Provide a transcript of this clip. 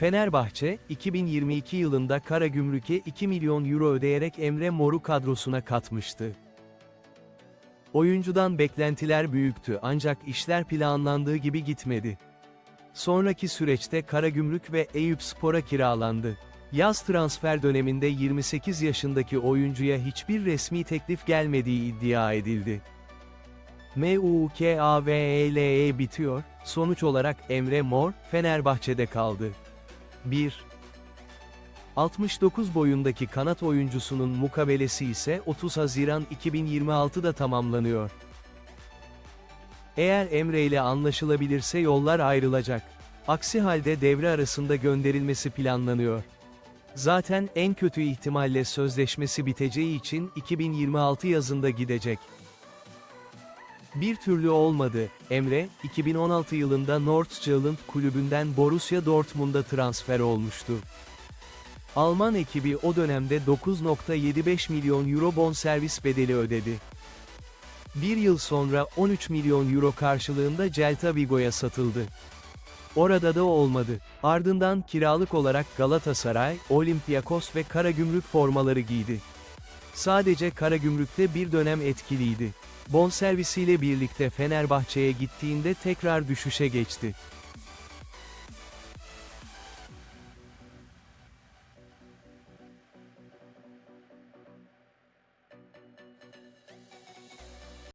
Fenerbahçe, 2022 yılında Karagümrük'e 2 milyon euro ödeyerek Emre Mor'u kadrosuna katmıştı. Oyuncudan beklentiler büyüktü ancak işler planlandığı gibi gitmedi. Sonraki süreçte Karagümrük ve Eyüpspor'a kiralandı. Yaz transfer döneminde 28 yaşındaki oyuncuya hiçbir resmi teklif gelmediği iddia edildi. MUKAVELE E bitiyor, sonuç olarak Emre Mor, Fenerbahçe'de kaldı. 1. 69 boyundaki kanat oyuncusunun mukabelesi ise 30 Haziran 2026'da tamamlanıyor. Eğer Emre ile anlaşılabilirse yollar ayrılacak. Aksi halde devre arasında gönderilmesi planlanıyor. Zaten en kötü ihtimalle sözleşmesi biteceği için 2026 yazında gidecek. Bir türlü olmadı. Emre, 2016 yılında Nordjylland kulübünden Borussia Dortmund'a transfer olmuştu. Alman ekibi o dönemde 9.75 milyon euro bonservis bedeli ödedi. Bir yıl sonra 13 milyon euro karşılığında Celta Vigo'ya satıldı. Orada da olmadı. Ardından kiralık olarak Galatasaray, Olympiakos ve Karagümrük formaları giydi. Sadece Karagümrük'te bir dönem etkiliydi. Bonservisiyle birlikte Fenerbahçe'ye gittiğinde tekrar düşüşe geçti.